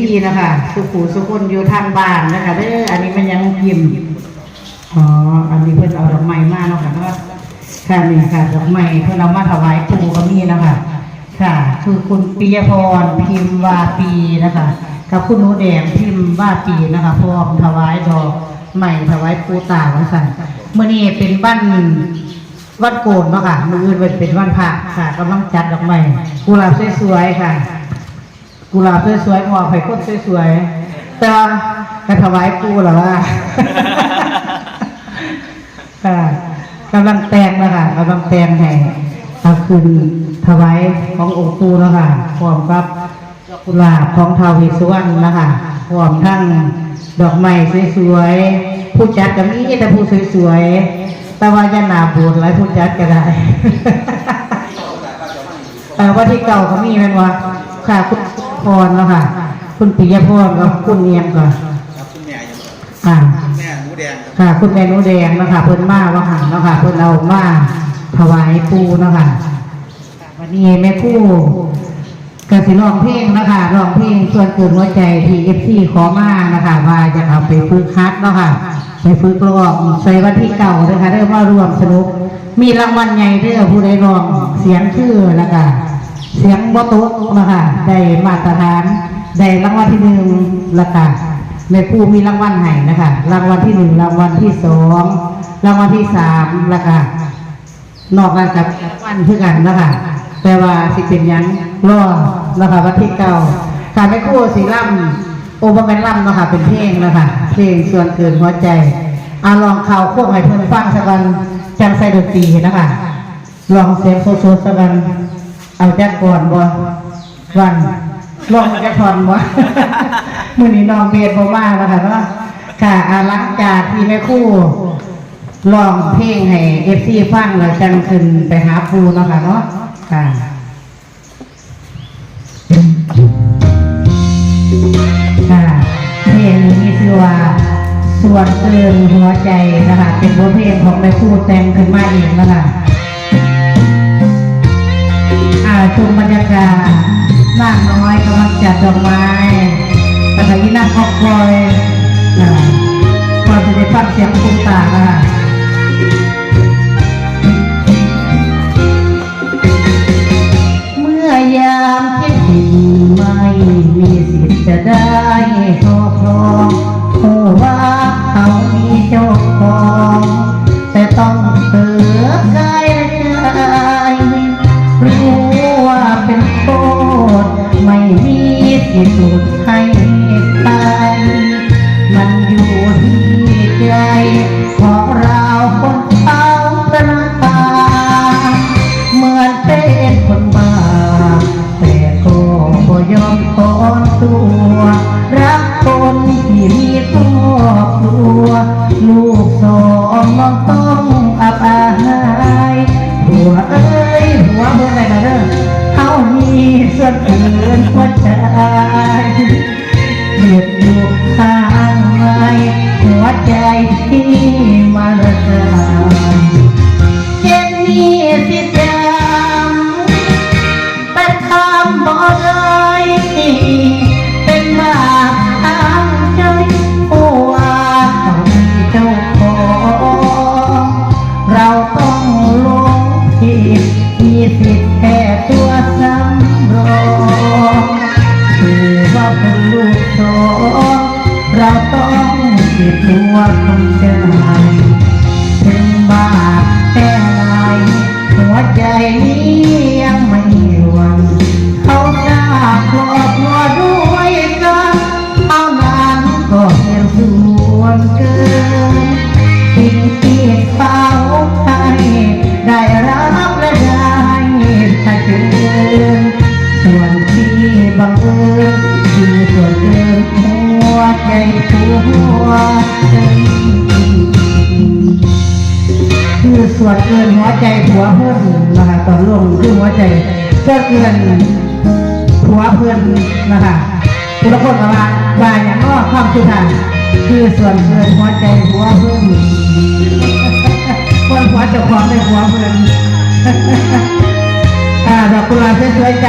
ซีนะคะสุขูสุคนอยู่ทางบ้านนะคะเด้ออันนี้มันยังพิมพ์อ๋ออันนี้เพิ่นเอาดอกไม้มาเนาะค่ะเนาะค่ะนี่ค่ะดอกไม้เพิ่นเอามาถวายปู่ก็มีนะคะค่ะ คือคุณปิยพรพิมพ์วาปีนะคะกับคุณหนูแดงพิมพ์วาปีนะคะพร้อมถวายดอกไม้ถวายปู่ตาวันสันเมื่อนี้เป็นบ้านวันโกนเนาะค่ะมืออื่นเป็นเป็นวันพระค่ะกำลังจัดดอกไม้กุหลาบสวยๆค่ะ กุหลาบสวยๆมอบให้นสวยๆแต่ว่ากระถวายปูหรอว่าค่ะกำลังแต่งนะคะกำลังแตงให้เอาคืนถวายขององค์ปูเนะคะพร้อมกับกุหลาบของทาวเวิสุวรรณนะคะพร้อมทั้งดอกไม้สวยๆผู้จัดก็มีแต่ผู้สวยๆแต่ว่าจะหนาบูดหลายผู้จัดก็ได้แต่ว่าที่เก่าก็มีแมันว่าค่ะคุณ พรเนาะค่ะ คุณปิยพรกับคุณเนียมก่อนครับคุณแม่ยังอ่าแม่หมูแดงค่ะ คุณแม่หนูแดงเนาะคะเพิ่นมาว่าหันเนาะค่ะเพิ่นเอามาถวายปูเนาะค่ะวันนี้แม่ครู่กสิร้องเพลงเนาะคะร้องเพลงส่วนเกินหัวใจที่เอฟซีขอมานะคะว่าจะเอาไปฝึกฮัดเนาะค่ะไปฝึกร้องใส่วันที่เก่านะคะได้มาร่วมสนุก มีรางวัลใหญ่เด้อผู้ใดร้องเสียงคือแล้วก็ เสียงบ่โต๊ะนะคะได้มาตรฐานได้รางวัลที่หนึ่งล้วก็แม่ครู่มีรางวัลให้นะคะ รางวัลที่หนึ่งรางวัลที่สองรางวัลที่สามล้วก็นอกจากกับรางวัลเพื่อกันนะคะแต่ว่าสิเป็นยังรอนะคะวันที่เก้าการแม่คู่สีล่ำโอเปอร์แมนล่ำนะคะเป็นเพลงนะคะเพลงส่วนเกินหัวใจอาลองข่าวควบให้เพื่อนฟังสักวันจังใส่ดนตรีนะคะลองเสียงโซโซสักวัน เอาแจ็คก่อนบ่วันลองแจ็คพอนบ่มื่อนี้น้องเบสบ่มาแล้วค่ะเนาะค่ะอาหลังจากที่แม่ครู่ลองเพลงให้เอฟซีฟังแล้วจังขึ้นไปหาครูเนาะค่ะเนาะค่ะ ค่ะเพลงนี้มีชื่อว่าส่วนเกินหัวใจนะคะเป็นบทเพลงของแม่ครูแต่งขึ้นมาเองนะคะ ชมบรรยากาศนางน้อยกำลังจัดดอกไม้กระถางนั่งคอกคอยก่อนจะได้ฟังเสียงคุณตานะคะเมื่อยามเช็ดดินไม่มีสิทธิ์จะได้ครอบครองโอ้ว่าเขามีเจ้าของแต่ต้องเสือกา ที่สุ ส่วนเพื่อนหัวใจหัวเพื่อนคนหัวจะความไม่หัวเพื่อนอ่าดอกกุหลาบสวยๆจ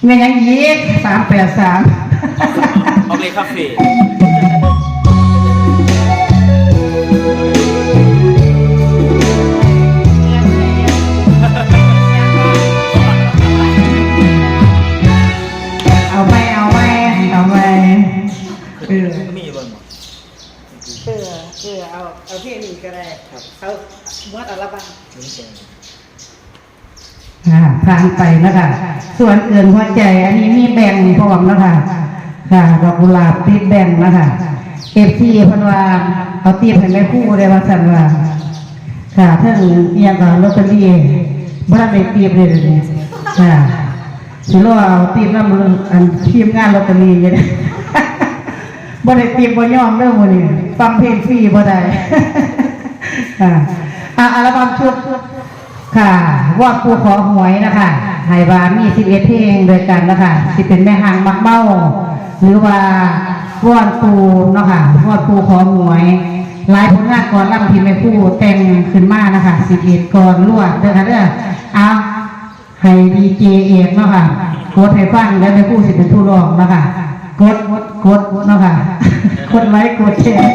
ามเนาะเงินยังยีกสามแปดสามเอาเลยคาเฟ่เอาไปเอาไปเอาไปเออมีอยู่เบนบ่เออเออเอาเอาที่นี่ก็ได้เอามดอัลบั้มอ่า ผ่านไปนะคะส่วนอื่นหัวใจอันนี้มีแบ่งพร้อมนะคะค่ะดอกกุหลาบติดแบ่งนะคะเอฟซีพันวาเอาตีบให้แม่คู่ได้ว่าสันว่าค่ะท่าเอียงกับลอตเตอรี่บ้านไม่ตีบเลยเดี๋ยค่ะสิรอเอาตีบน้ำมืออันทีมงานลอตเตอรี่อยังไงบ่ได้ตีบบ่ยอมเด้อมื้อนี้ฟังเพลงฟรีบ่ได้อ่าอะอัลบั้มชุด ค่ะวอดปูขอหวยนะคะไฮบามี11เอ็ดเพลงด้วยกันนะคะสิเป็นแม่หางมักเมาหรือว่าวอดปูเนาะค่ะวอดปูขอหวยหลายผลงานก่อนลำที่แม่ครู่แต่งขึ้นมานะคะ11ก่อนรวดเด้อค่ะเด้อเอาให้ดีเจเอกเนาะค่ะกดให้ฟังแล้วแม่ครู่สิเป็นผู้รองเนาะค่ะกดกดกดเนาะค่ะกดไลค์กดแชร์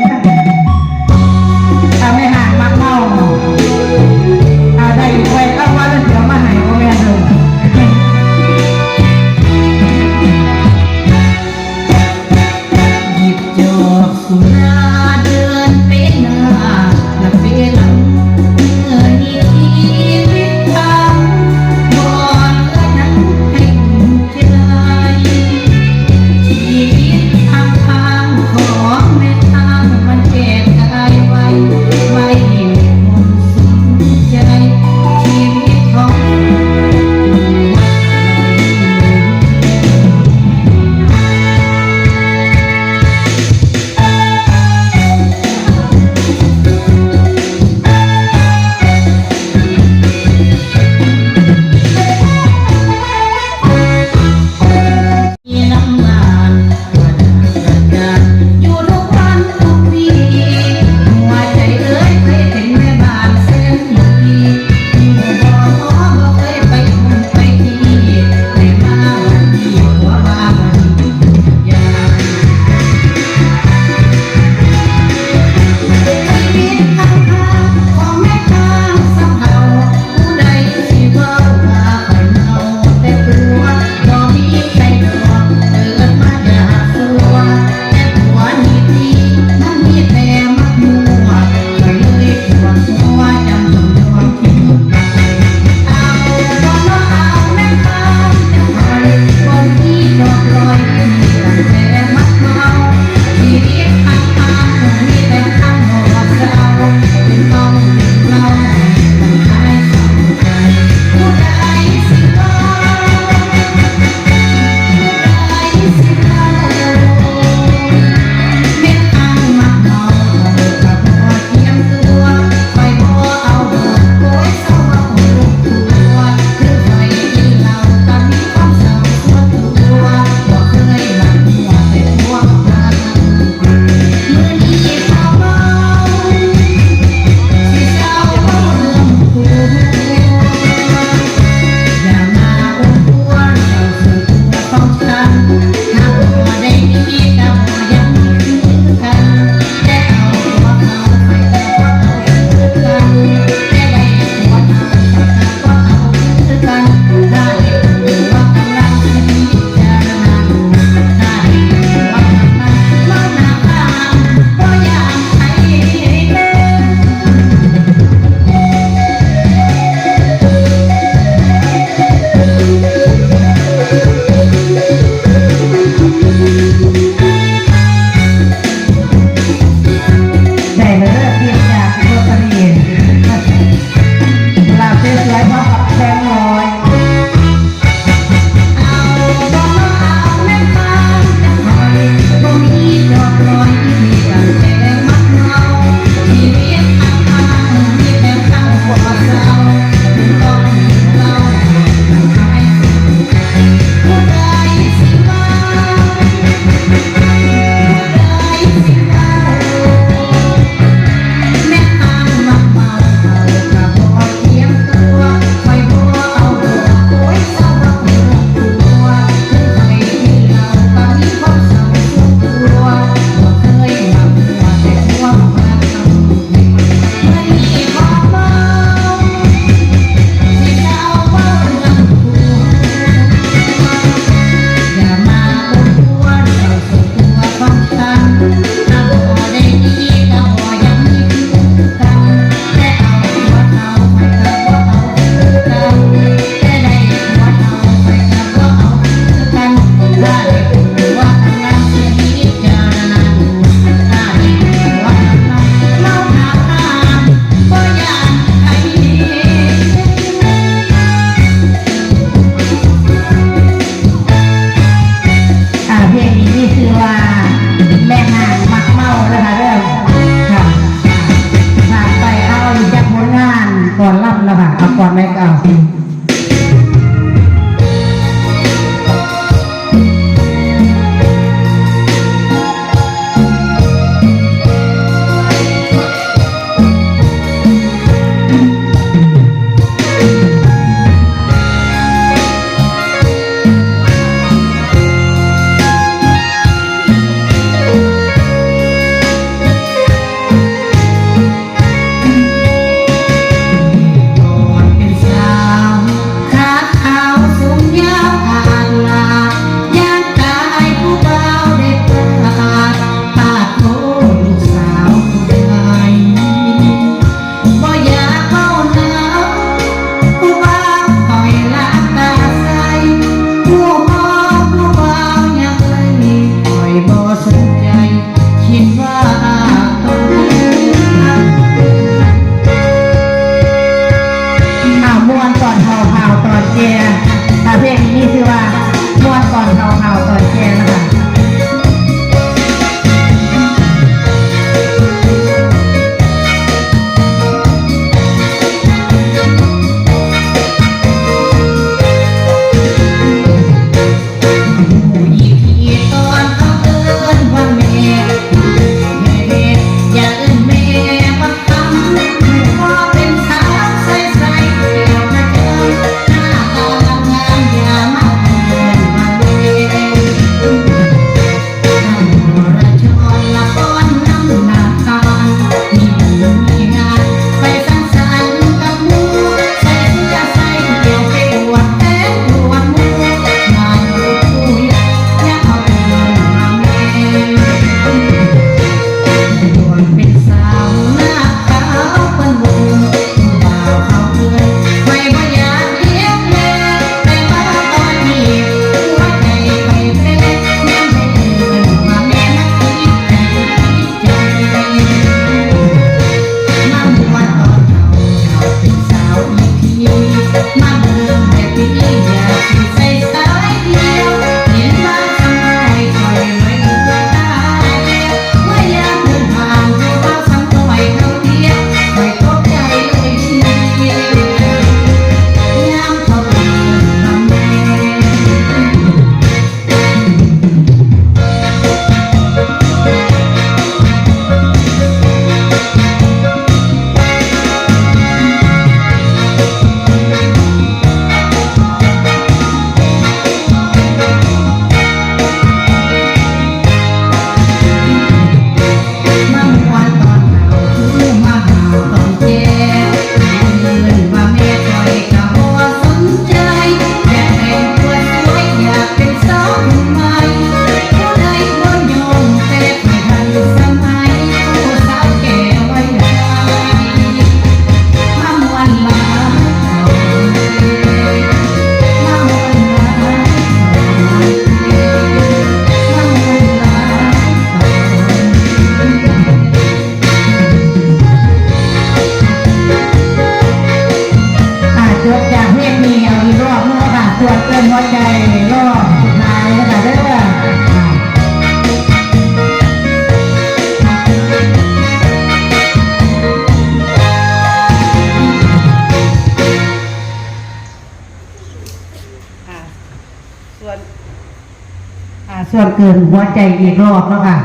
คืนหัวใจอีกรอบแล้วค่ะ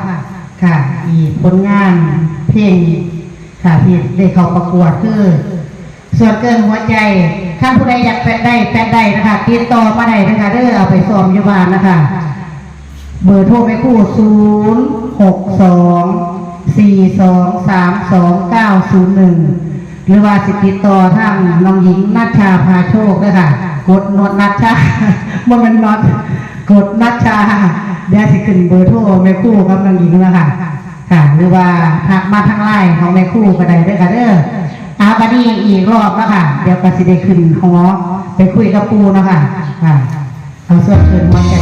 ค่ะ อีกผลงานเพลงค่ะที่ได้เข้าประกวดคือ ส่วนเกินหัวใจข้านผู้ใดอยากแปดได้แปดได้นะคะติดต่อมาได้นะคะเด้อเอาไปสอมยุบาลนะคะ เบอร์โทรไปคู่ศูนย์หกสองสี่สองสามสองเก้าศูนย์หนึ่งหรือว่าสิติดต่อทางน้องหญิงนัชชาพาโชคด้วยค่ะ กดนวดนัชชาโมเมนต์น็อต กดนัชชาเดี๋ยวสิขึ้นเบอร์โทรแม่คู่กับนางหญิงแล้วค่ะ ค่ะ หรือว่าทักมาทางไล่ของแม่คู่ก็ได้ด้วยค่ะเด้ออาบันนี้อีกรอบแล้วค่ะ เดี๋ยวก็สิได้ขึ้นหอไปคุยกับปูนะค่ะค่ะเอาเสื้อเชิญมาใจ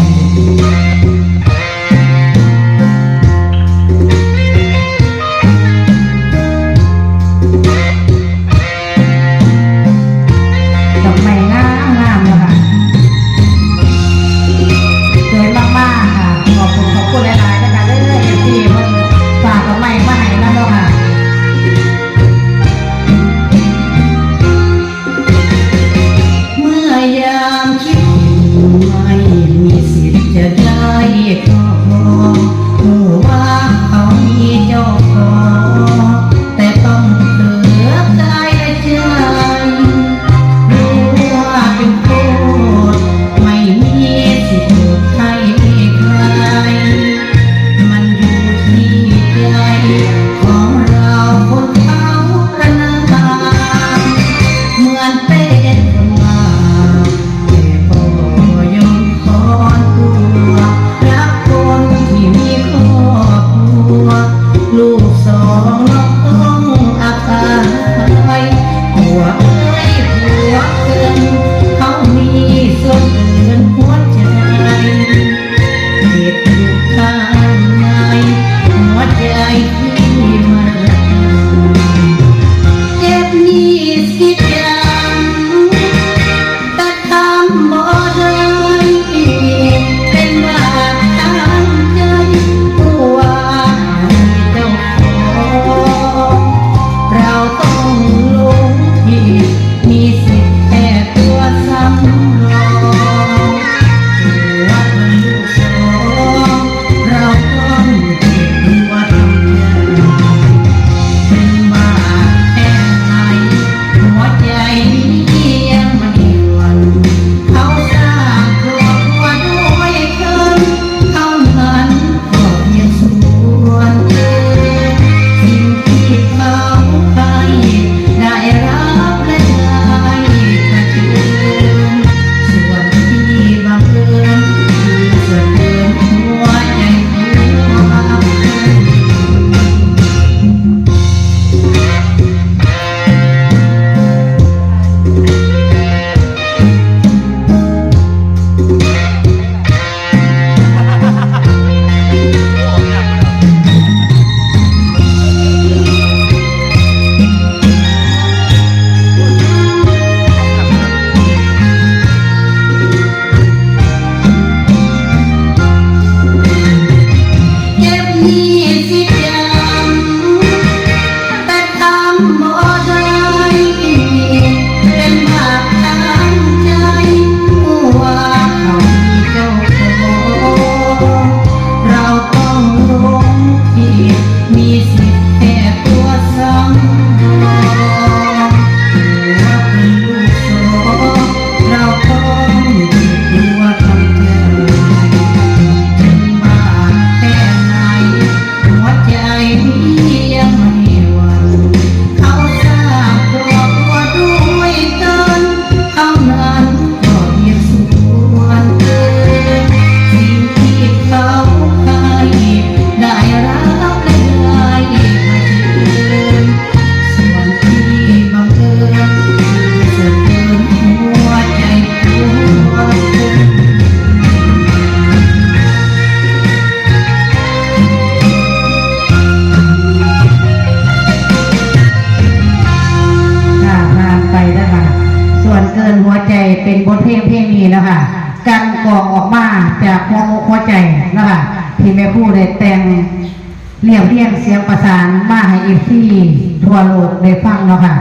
ทั่วโลกได้ฟังเนาะค่ะ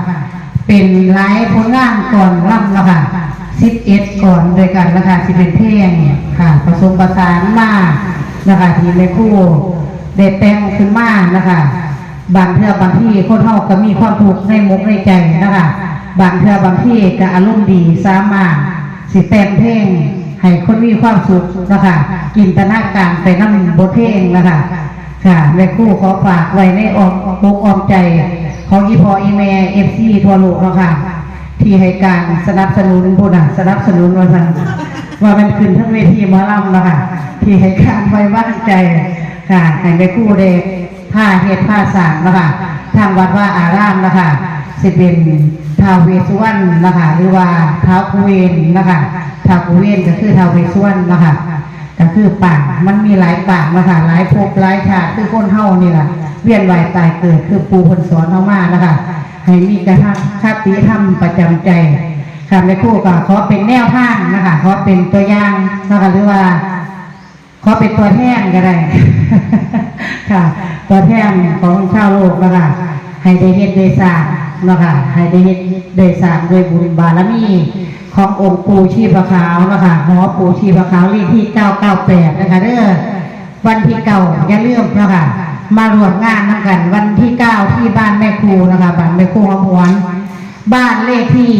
เป็นหลายผลงานก่อนร่ำเนาะค่ะ11ก่อนโดวยกันนะคะที่เป็นเพลงค่ะผสมประสานมานะคะที่แม่ผู้ได้แต่งขึ้นมานะคะบางเทื่อบางที่คนเฮาก็มีความทุกในมุกในใจนะคะบางเทื่อบางที่ก็อารมณ์ดีสามารถสิแต่งเพลงให้คนมีความสุขนะคะจินตนาการไปนั่งบทเพลงนะคะค่ะแม่คู่ขอฝากไว้ในออมอกออมใจ ของอีพออีแม่เอฟซีทั่วโลกเนาะค่ะ ที่ให้การสนับสนุนผู้น่ะสนับสนุนว่าสั่นว่ามันขึ้นทั้งเวทีหมอลำแล้วค่ะ ที่ให้การไว้วางใจค่ะให้แม่ครู่เด็กผ้าเฮ็ดผ้าสางนะค่ะทางวัดว่าอารามนะค่ะสิเป็นท้าวเวสสุวรรณนะคะหรือว่าท้าวกุเวนนะคะท้าวกุเวนก็คือท้าวเวสสุวรรณนะคะ ก็คือปากมันมีหลายปากนะคะหลายภพหลายชาติคือคนเฮานี่แหละเวียนว่ายตายเกิดคือปูคนสอนเฮามานะคะให้มีกระทั่งคติธรรมประจำใจค่ะแม่ครู่ก็ขอเป็นแนวทางนะคะขอเป็นตัวอย่างนะคะหรือว่า ขอเป็นตัวแทนก็ได้ค่ะ ตัวแทนของชาวโลกนะคะให้ได้เฮ็ดได้สร้า งนะคะให้ได้เฮ็ดได้สร้างด้วยบุญบารมีขององค์ปู่ชีพขาวนะคะหอปู่ชีพขาวเลขที่ 998 นะคะเด้อวันที่เก่าอย่าลืมนะคะมารวมงานนำกัน วันที่ 9 ที่บ้านแม่ครูนะคะบ้านแม่ครูหอมหวนบ้านเลขที่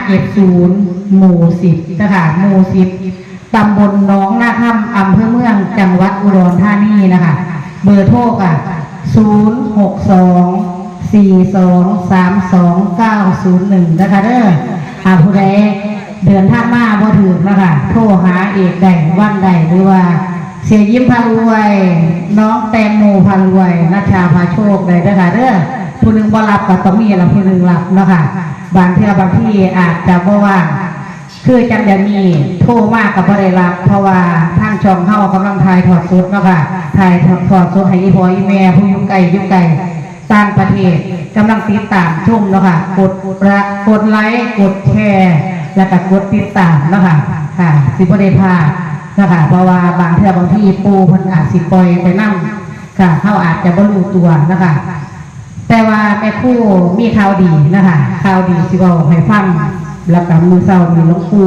570 หมู่ 10นะคะหมู่ 10 ตำบลหนองนาคำอำเภอเมืองจังหวัดอุดรธานีนะคะ เบอร์โทรอะ062 4232 901นะคะเด้อหาผู้ใดเดินทางมาบ่ถึงนะคะโทรหาเอกใดวันใดหรือว่าเสียยิ้มพารวย น้องแตงโมพารวยนัชชาพาโชคใดนะคะเด้อผู้หนึ่งบ่รับก็ต้องมีละผู้หนึ่งรับนะคะบางเที่ยบางที่อาจจะบ่ว่าคือจังจะมีโทรมากกับบ่ได้รับเพราะว่าทางช่องเฮากำลังถ่ายทอดสดเนาะค่ะถ่ายทอดสดให้อีพ่ออีแม่ผู้ยู่งไกลอยู่งไกล ต่างประเทศกำลังติดตามชมเนาะค่ะ กดละกดไลค์กดแชร์แล้วก็กดติดตามเนาะค่ะค่ะสิบ่ได้พานะค่ะเพราะว่าบางเทื่อบางที่ปูพิ่นอาจสิปล่อยไปนั่งค่ะเฮาอาจจะบ่รู้ตัวนะคะแต่ว่าแม่คู่มีข่าวดีนะคะข่าวดีสิบอกให้ฟังแล้วกับมือเศร้ามีลวงปู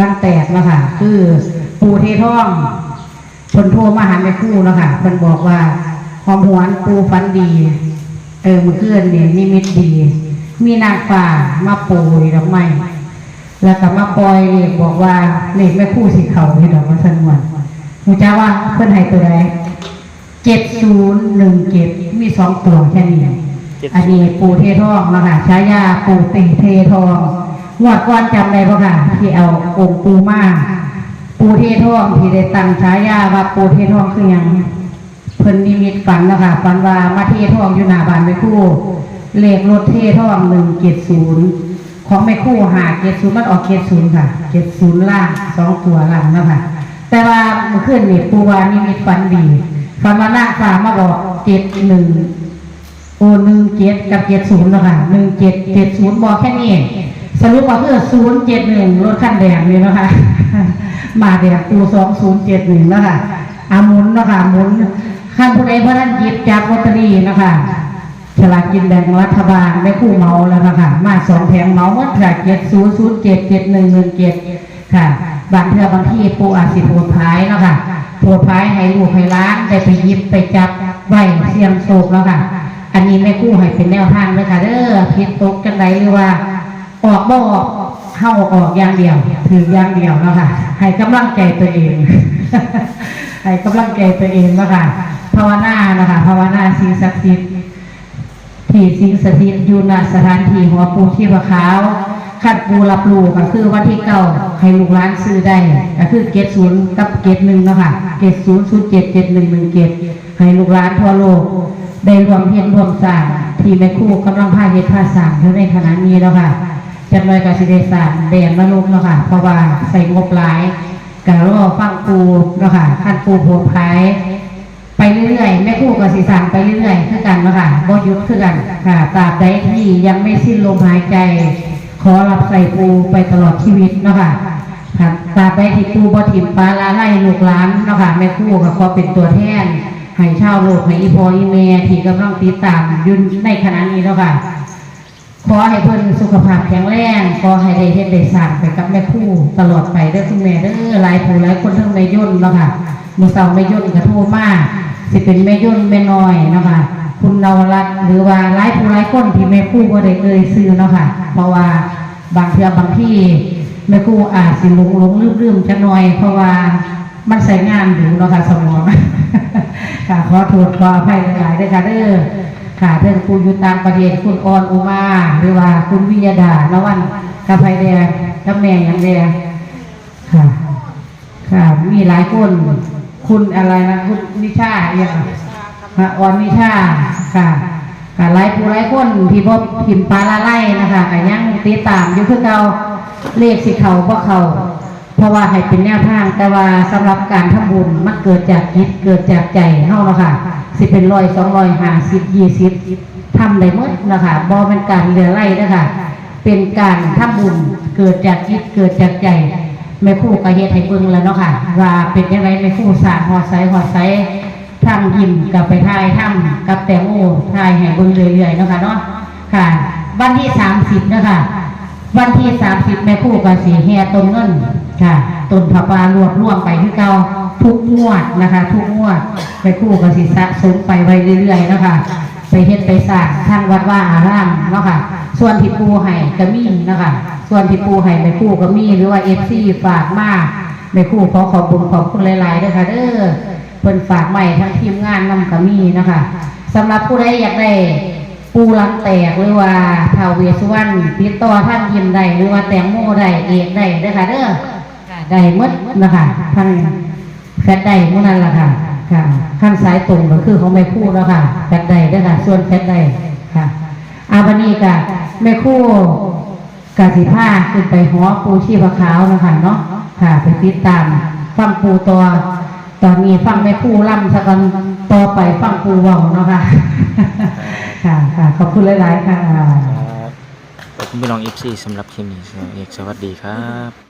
ร่างแตกนะคะคือปูเทท่องคนโทรมาหาแม่คู่นะคะเพิ่นบอกว่าหอมหวนปู่ฝันดี เออมือเคลื่อนนี่นิมิตดี มีนางฟ้ามาโปรยดอกไม้แล้วก็มาปล่อยเลขบอกว่าเลขแม่ครู่สิเขาที่ดอกมันสนวนมูจ้าว่าเพื่อนให้ตัวใดเจ็ดศูนย์หนึ่งเจ็ดมีสองตัวแค่นี้อันนี้ปูเททองนะคะฉายาปูติเททองงวดก่อนจำได้ปะค่ะที่เอาองค์ปูมาปูเททองที่ได้ตั้งฉายาว่าปูเททองคือหยัง เพิ่นนิมิตฝันนะคะฝันว่ามาเททองอยู่หน้าบ้านแม่คู่ เลขรถเททองหนึ่งเจ็ดศูนย์ของแม่คู่หาเจ็ดศูนย์มันออกเจ็ดศูนย์ค่ะเจ็ดศูนย์ล่างสองตัวล่างนะคะแต่ว่าเมื่อคืนนี่ปูวานิมิตฝันดีฝันว่านาคฟ้ามาบอกเจ็ดหนึ่งโอหนึ่งเจ็ดกับเจ็ดศูนย์นะคะหนึ่งเจ็ดเจ็ดศูนย์บอกแค่นี้สรุปว่าคือศูนย์เจ็ดหนึ่งรถคันแดงนี่นะคะมาแดงปูสองศูนย์เจ็ดหนึ่งนะคะอามุนนะคะมุน ขั้นผู้ใดพระท่านหยิบจับลอตเตอรี่นะคะฉลากกินแบ่งรัฐบาลไม่คู่เมาแล้วนะค่ะมาสองแผงเมาหมดค่ะเจ็ดศูนย์ศูนย์เจ็ดเจ็ดหนึ่งหนึ่งเจ็ดค่ะ บางเทื่อบางที่ปูอาสิโผดพายเนาะค่ะโผดพายให้ลูกให้ร้านได้ไปหยิบไปจับไว้เสียงโศกแล้วค่ะ อันนี้แม่กู้ให้เป็นแนวทางเลยค่ะเด้อผิดตกกันไดหรือว่า ออกบ่ออกเข้าออกอย่างเดียว ถืออย่างเดียวเนาะค่ะให้กำลังใจตัวเองให้กำลังใจตัวเองเนาะค่ะ ภาวนานะคะภาวนาสิ่งศักดิ์สิทธิ์ที่สิ่งสถิตอยู่ณสถานที่หัวปูที่พระขาวขัดปูรับรู้ก็คือวันที่เก้าให้ลูกหลานซื้อได้ก็คือเกตศูนย์กับเกตหนึ่งเนาะค่ะเกตศูนย์ศูนย์เจ็ดเจ็ดหนึ่งหนึ่งเกตให้ลูกหลานทั่วโลก ได้รวมเพียรรวมสร้างที่แม่คู่กำลังพาเฮ็ดพาสร้างอยู่ในขณะนี้แล้วค่ะจัดเลยกับสิได้สางแดนมนุษย์แล้วค่ะ เพราะว่าใส่งบหลายกะรอฟังปูแล้วค่ะขั้นปูโพดพายไป เรื่อยๆแม่คู่กับสิสร้างไปเรื่อยๆคือกันแล้วค่ะบ่หยุดคือกันค่ะตราบใดที่ยังไม่สิ้นลมหายใจ ขอรับใส่ปูไปตลอดชีวิตเนาะค่ะครับตราบใดที่ปูบ่ถิ่มปลาลาไล่ลูกหลานเนาะค่ะแม่คู่ก็ขอเป็นตัวแทนให้ชาวโลกให้อีพออีเมที่กำลังติดตามยุ่นในขณะนี้เนาะค่ะขอให้เพิ่อนสุขภาพแข็งแรงขอให้ได้เฮ็ดได้สร้างไปกับแม่คู่ตลอดไปเด้อคุณแม่เด้อหลายผู้หลายคนทั้งแม่ย่นเนะค่ะมือเช้าแม่ย่นก็โทรมาก สิเป็นแม่ย่นแม่น้อยเนาะค่ะ คุณนวรัตน์หรือว่าหลายผู้หลายคนที่แม่ครู่บ่ได้เอ่ยชื่อเนาะค่ะ เพราะว่าบางเทื่อบางที่แม่คู่อาจสิหลงหลงลืมๆจักหน่อย เพราะว่ามันใช้งานอยู่เนาะค่ะสมองค่ะขอโทษขออภัยหลายด้วยค่ะเด้อค่ะเรื่องคุณอยู่ตางประเทศคุณออนอุมาหรือว่าคุณวิยดานวันกับไพแดงกับแม่ยังแดงค่ะ ค่ะมีหลายคน คุณอะไรนะคุณนิชาเนี่ยค่ะค่ะออนนิชาค่ะค่ะหลายผู้หลายคนที่พบพิมพ์ปลาละไล่นะคะก็ยังติดตามอยู่คือเก่าเลขสิเขาบ่เขาเพราะว่าให้เป็นแนวทาง แต่ว่าสำหรับการทำบุญมันเกิดจากจิตเกิดจากใจเฮาเนาะค่ะ สิเป็นร้อยสองร้อยห้าสิบยี่สิบทำได้หมดนะคะบ่เป็นการเหลือไล่นะคะเป็นการทำบุญเกิดจากจิตเกิดจากใจ แม่คู่ก็เฮ็ดให้เบิ่งแล้วเนาะค่ะ ว่าเป็นยังไงแม่คู่สาหอดไสหอดไสทำยิ้มกับไปทายทำกับแตงโมทายให้เบิ่งเรื่อยๆเนาะค่ะเนาะค่ะ วันที่สามสิบนะคะวันที่สามสิบแม่คู่กับสีแห่ต้นเงินค่ะต้นผาปลารวบรวมไปที่เก่าทุกงวดนะคะ ทุกงวดแม่คู่กับสีสะสมไปไว้เรื่อยๆนะคะ ไปเฮ็ดไปสร้างทางวัดว่าอารามเนาะค่ะ ส่วนที่ปูให้ก็มีนะคะส่วนที่ปูให้แม่ครู่ก็มีหรือว่าเอฟซีฝากมาแม่ครู่ขอขอบคุณขอบคุณหลายๆด้วยค่ะเด้อเพิ่นฝากใหม่ทั้งทีมงานนำก็มีนะคะสำหรับผู้ใดอยากได้ปูรังแตกหรือว่าท้าวเวสสุวรรณติดต่อท่านยิมได้หรือว่าแตงโมได้เอกได้เด้อค่ะเด้อได้หมดนะคะท่านแฟดได้หมื่อนั้นล่ะค่ะ ค่ะขั้นสายตรงก็คือของแม่คู่แล้วค่ะแฟดได้เด้ค่ะ ส่วนแฟดได้ค่ะอาวันนี้ก็แม่คู่กสิผ้าขึ้นไปหัวปูชีพขาวนะคะเนาะค่ะ ไปติดตาม ฟังปูตัว ตอนนี้ฟังแม่คู่ล่ำสักกันต่อไปฟังปูว่าเนาะค่ะค่ะค่ะขอบคุณหลาย ๆ ค่ะขอบคุณพี่น้องเอฟซีสำหรับคลิปนี้สวัสดีครับ